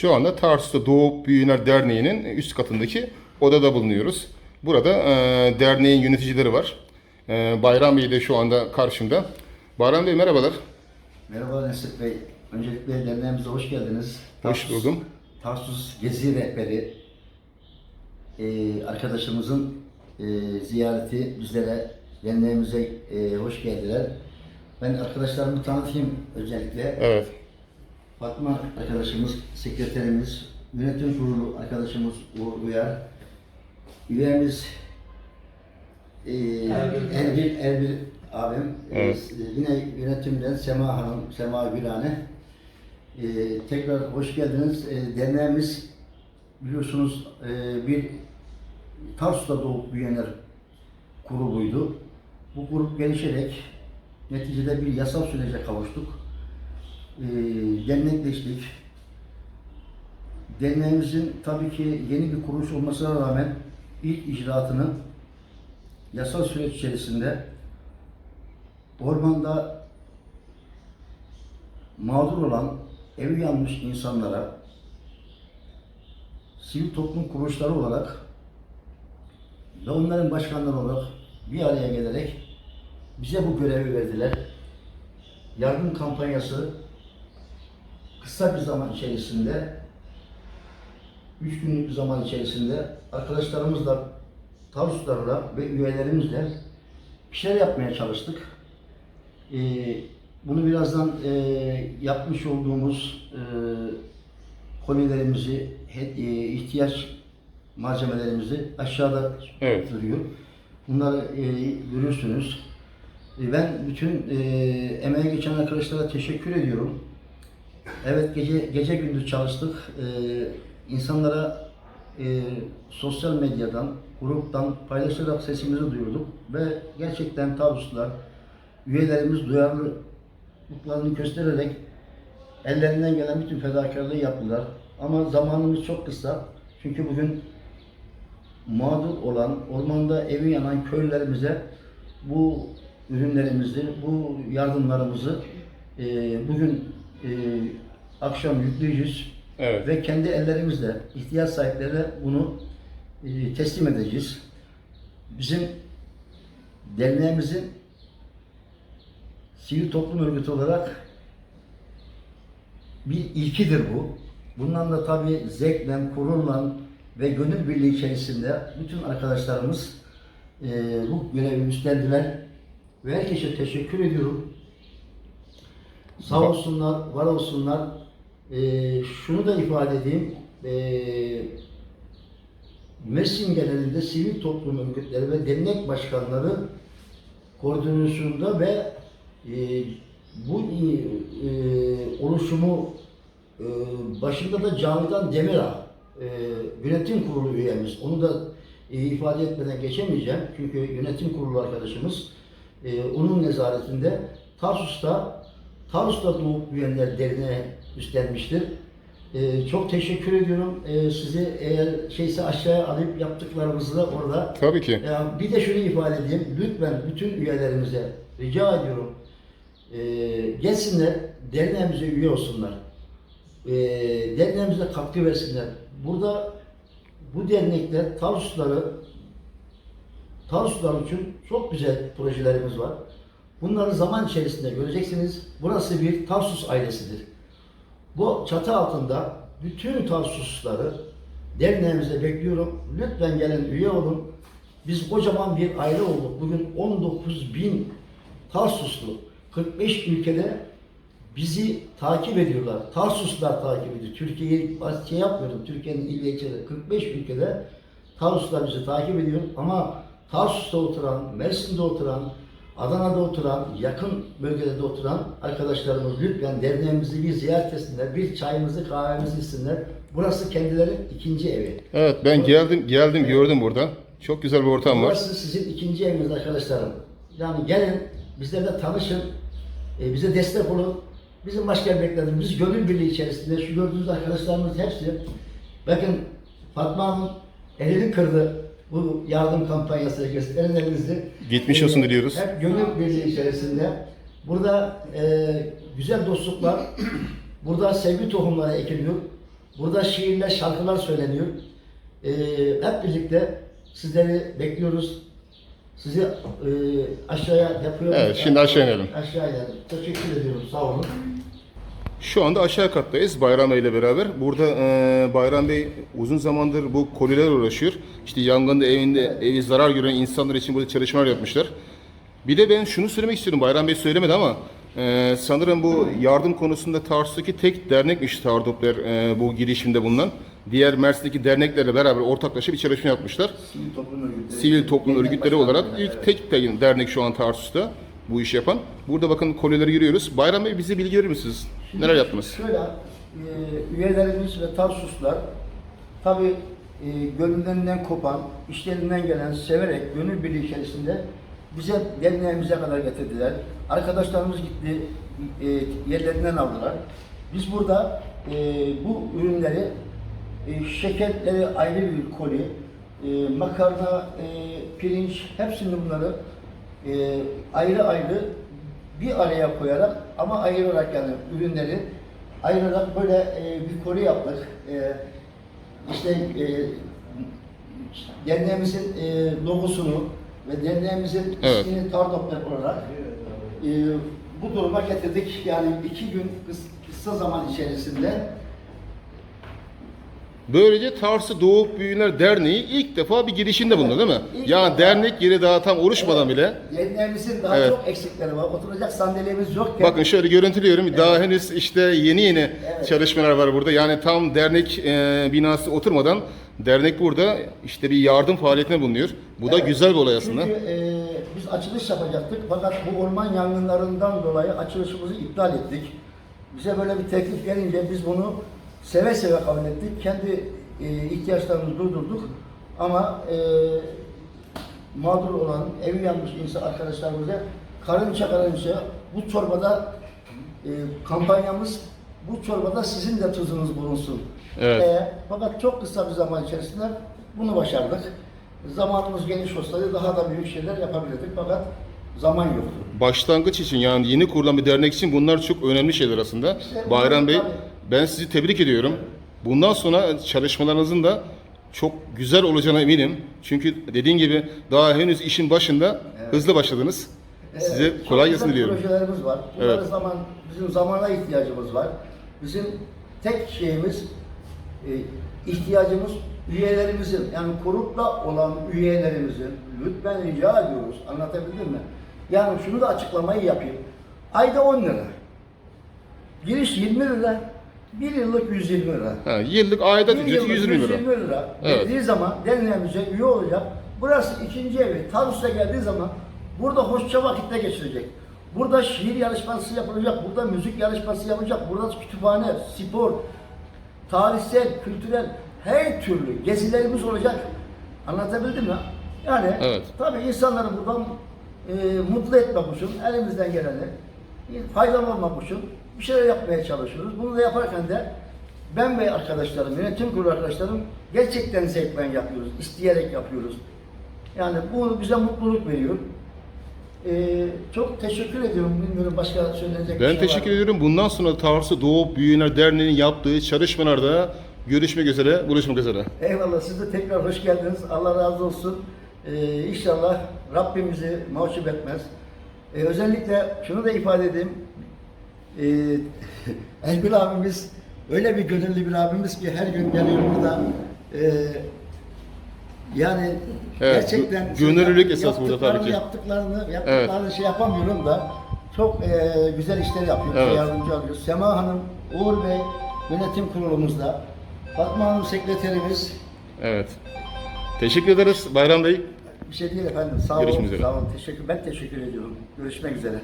Şu anda Tarsus'ta Doğu Büyüyenler Derneği'nin üst katındaki odada bulunuyoruz. Burada e, derneğin yöneticileri var. E, Bayram Bey de şu anda karşımda. Bayram Bey merhabalar. Merhaba Nesip Bey. Öncelikle derneğimize hoş geldiniz. Hoş Tarsus- buldum. Tarsus Gezi Rehberi e, arkadaşımızın e, ziyareti bizlere, derneğimize e, hoş geldiler. Ben arkadaşlarımı tanıtayım özellikle. Evet. Fatma arkadaşımız, sekreterimiz, yönetim kurulu arkadaşımız Uğur Uyar, üyemiz e, Erbil, Erbil abim, E, Evet. yine yönetimden Sema Hanım, Sema Gülhane. E, tekrar hoş geldiniz. E, derneğimiz biliyorsunuz e, bir Tarsus'ta doğup büyüyenler grubuydu. Bu grup gelişerek neticede bir yasal sürece kavuştuk e, dernekleştik. Derneğimizin tabii ki yeni bir kuruluş olmasına rağmen ilk icraatını yasal süreç içerisinde ormanda mağdur olan, evi yanmış insanlara sivil toplum kuruluşları olarak ve onların başkanları olarak bir araya gelerek bize bu görevi verdiler. Yardım kampanyası kısa bir zaman içerisinde, üç günlük bir zaman içerisinde arkadaşlarımızla, Tarsuslarla ve üyelerimizle bir şeyler yapmaya çalıştık. Ee, bunu birazdan e, yapmış olduğumuz e, kolilerimizi, e, ihtiyaç malzemelerimizi aşağıda Evet. duruyor. Bunları e, görürsünüz. E, Ben bütün e, emeğe geçen arkadaşlara teşekkür ediyorum. Evet gece gece gündüz çalıştık. E, insanlara e, sosyal medyadan, gruptan paylaşarak sesimizi duyurduk ve gerçekten Tarsuslar üyelerimiz duyarlılıklarını göstererek ellerinden gelen bütün fedakarlığı yaptılar. Ama zamanımız çok kısa. Çünkü bugün mağdur olan, ormanda evi yanan köylülerimize bu ürünlerimizi, bu yardımlarımızı e, bugün e, akşam yükleyeceğiz Evet. ve kendi ellerimizle ihtiyaç sahiplerine bunu e, teslim edeceğiz. Bizim derneğimizin sivil toplum örgütü olarak bir ilkidir bu. Bundan da tabii zevkle, gururla ve gönül birliği içerisinde bütün arkadaşlarımız e, bu görevi üstlendiler. Ve herkese teşekkür ediyorum. Sağ olsunlar, var olsunlar. E, şunu da ifade edeyim. E, Mersin genelinde sivil toplum örgütleri ve dernek başkanları koordinasyonunda ve e, bu e, oluşumu e, başında da Cavidan Demirağ e, yönetim kurulu üyemiz. Onu da e, ifade etmeden geçemeyeceğim. Çünkü yönetim kurulu arkadaşımız e, onun nezaretinde Tarsus'ta Tarsus'ta doğup büyüyenler derneği üstlenmiştir. E, çok teşekkür ediyorum. E, sizi eğer şeyse aşağıya alıp yaptıklarımızı da orada Tabii ki. ya bir de şunu ifade edeyim. Lütfen bütün üyelerimize rica ediyorum. E, gelsinler, derneğimize üye olsunlar. E, derneğimize katkı versinler. Burada bu dernekler Tarsusları Tarsuslar için çok güzel projelerimiz var. Bunları zaman içerisinde göreceksiniz. Burası bir Tarsus ailesidir. Bu çatı altında bütün Tarsusları derneğimize bekliyorum. Lütfen gelin üye olun. Biz kocaman bir aile olduk. Bugün 19 bin Tarsuslu 45 ülkede bizi takip ediyorlar. Tarsuslar takip ediyor. Türkiye'yi şey yapmıyorum. Türkiye'nin il ve ilçeleri 45 ülkede Tarsuslar bizi takip ediyor. Ama Tarsus'ta oturan, Mersin'de oturan, Adana'da oturan, yakın bölgede de oturan arkadaşlarımız lütfen derneğimizi bir ziyaret etsinler. Bir çayımızı, kahvemizi içsinler. Burası kendilerinin ikinci evi. Evet ben geldim geldim gördüm burada. Çok güzel bir ortam var. Burası sizin ikinci eviniz arkadaşlarım. Yani gelin, bizlerle tanışın, e, bize destek olun. Bizim başka biz gönül birliği içerisinde şu gördüğünüz arkadaşlarımız hepsi, bakın Fatma Hanım elini kırdı bu yardım kampanyasına gösteren elinizi. Geçmiş olsun diliyoruz. Hep gönül birliği içerisinde. Burada e, güzel dostluklar, burada sevgi tohumları ekiliyor. Burada şiirler, şarkılar söyleniyor. Ee, hep birlikte sizleri bekliyoruz. Sizi e, aşağıya yapıyorum. Evet, şimdi aşağı inelim. Aşağı inelim. Teşekkür ediyorum. Sağ olun. Şu anda aşağı kattayız Bayram Bey ile beraber. Burada e, Bayram Bey uzun zamandır bu koliler uğraşıyor. İşte yangında evinde evi zarar gören insanlar için burada çalışmalar yapmışlar. Bir de ben şunu söylemek istiyorum. Bayram Bey söylemedi ama e, sanırım bu yardım konusunda Tarsus'taki tek dernekmiş Tardopler e, bu girişimde bulunan. Diğer Mersin'deki derneklerle beraber ortaklaşa bir çalışma yapmışlar. Sivil toplum örgütleri. Sivil toplum örgütleri olarak ilk tek dernek şu an Tarsus'ta bu iş yapan. Burada bakın kolileri görüyoruz. Bayram Bey bize bilgi verir misiniz? Neler yaptınız? Şöyle, e, üyelerimiz ve Tarsuslar tabi e, gönüllerinden kopan, işlerinden gelen, severek, gönül birliği içerisinde bize derneğimize kadar getirdiler. Arkadaşlarımız gitti, e, yerlerinden aldılar. Biz burada e, bu ürünleri, e, şekerleri ayrı bir koli, e, makarna, e, pirinç, hepsini bunları e, ayrı ayrı bir araya koyarak ama ayırarak yani ürünleri ayırarak böyle e, bir koli yaptık. E, işte e, derneğimizin e, logosunu ve derneğimizin Evet. ismini Tardopler olarak e, bu duruma getirdik. Yani iki gün kıs- kısa zaman içerisinde Böylece Tarsı Doğup Büyüyenler Derneği ilk defa bir girişimde bulundu değil mi? İlk Yani defa. dernek yeri daha tam oluşmadan bile. derneğimizin daha Evet. çok eksikleri var. Oturacak sandalyemiz yokken Bakın şöyle görüntülüyorum. Daha henüz işte yeni yeni çalışmalar var burada. Yani tam dernek e, binası oturmadan dernek burada işte bir yardım faaliyetine bulunuyor. Bu da güzel bir olay aslında. Çünkü e, biz açılış yapacaktık fakat bu orman yangınlarından dolayı açılışımızı iptal ettik. Bize böyle bir teklif gelince biz bunu seve seve kabul ettik. Kendi e, ihtiyaçlarımızı durdurduk ama e, mağdur olan, evi yanmış insan arkadaşlarımıza karınca karınca bu çorbada e, kampanyamız bu çorbada sizin de tuzunuz bulunsun. Evet. E, fakat çok kısa bir zaman içerisinde bunu başardık. Zamanımız geniş olsaydı daha da büyük şeyler yapabilirdik fakat zaman yoktu. Başlangıç için yani yeni kurulan bir dernek için bunlar çok önemli şeyler aslında. İşte Bayram Bey tabii. Ben sizi tebrik ediyorum. Bundan sonra çalışmalarınızın da çok güzel olacağına eminim. Çünkü dediğin gibi daha henüz işin başında hızlı başladınız. Size Evet, çok kolay gelsin diliyorum. projelerimiz var. Evet. zaman bizim zamana ihtiyacımız var. Bizim tek şeyimiz e, ihtiyacımız üyelerimizin yani kurupla olan üyelerimizin lütfen rica ediyoruz. Anlatabildim mi? Yani şunu da açıklamayı yapayım. Ayda 10 lira. Giriş 20 lira. Bir yıllık 120 lira. Ha, yıllık aidat Bir ücreti yıllık 120 lira. 120 lira. Evet. Dediği zaman derneğimize üye olacak. Burası ikinci evi. Tarsus'a geldiği zaman burada hoşça vakitte geçirecek. Burada şiir yarışması yapılacak, burada müzik yarışması yapılacak, burada kütüphane, spor, tarihsel, kültürel her türlü gezilerimiz olacak. Anlatabildim mi? Yani Evet. tabii insanları buradan e, mutlu etmek için elimizden geleni faydalı olmak için bir şeyler yapmaya çalışıyoruz. Bunu da yaparken de ben ve arkadaşlarım, yönetim kurulu arkadaşlarım gerçekten zevkle yapıyoruz, isteyerek yapıyoruz. Yani bu bize mutluluk veriyor. Ee, çok teşekkür ediyorum. Bilmiyorum başka söylenecek bir Ben şey var teşekkür mı? ediyorum. Bundan sonra Tarsı Doğup Büyüyenler Derneği'nin yaptığı çalışmalarda görüşmek üzere, buluşmak üzere. Eyvallah siz de tekrar hoş geldiniz. Allah razı olsun. Ee, inşallah Rabbim bizi mahcup etmez. Ee, özellikle şunu da ifade edeyim. Ee, Elgül abimiz öyle bir gönüllü bir abimiz ki her gün geliyor burada. Ee, yani Evet, gerçekten gö- gönüllülük esas burada tabii ki. Yaptıklarını, yaptıklarını şey yapamıyorum da çok e, güzel işler yapıyor, Evet. yardımcı oluyor. Sema Hanım, Uğur Bey yönetim kurulumuzda, Fatma Hanım sekreterimiz, Evet. Teşekkür ederiz Bayram Bey. bir şey değil efendim. Sağ olun. Sağ olun. Teşekkür. Ben teşekkür ediyorum. Görüşmek üzere.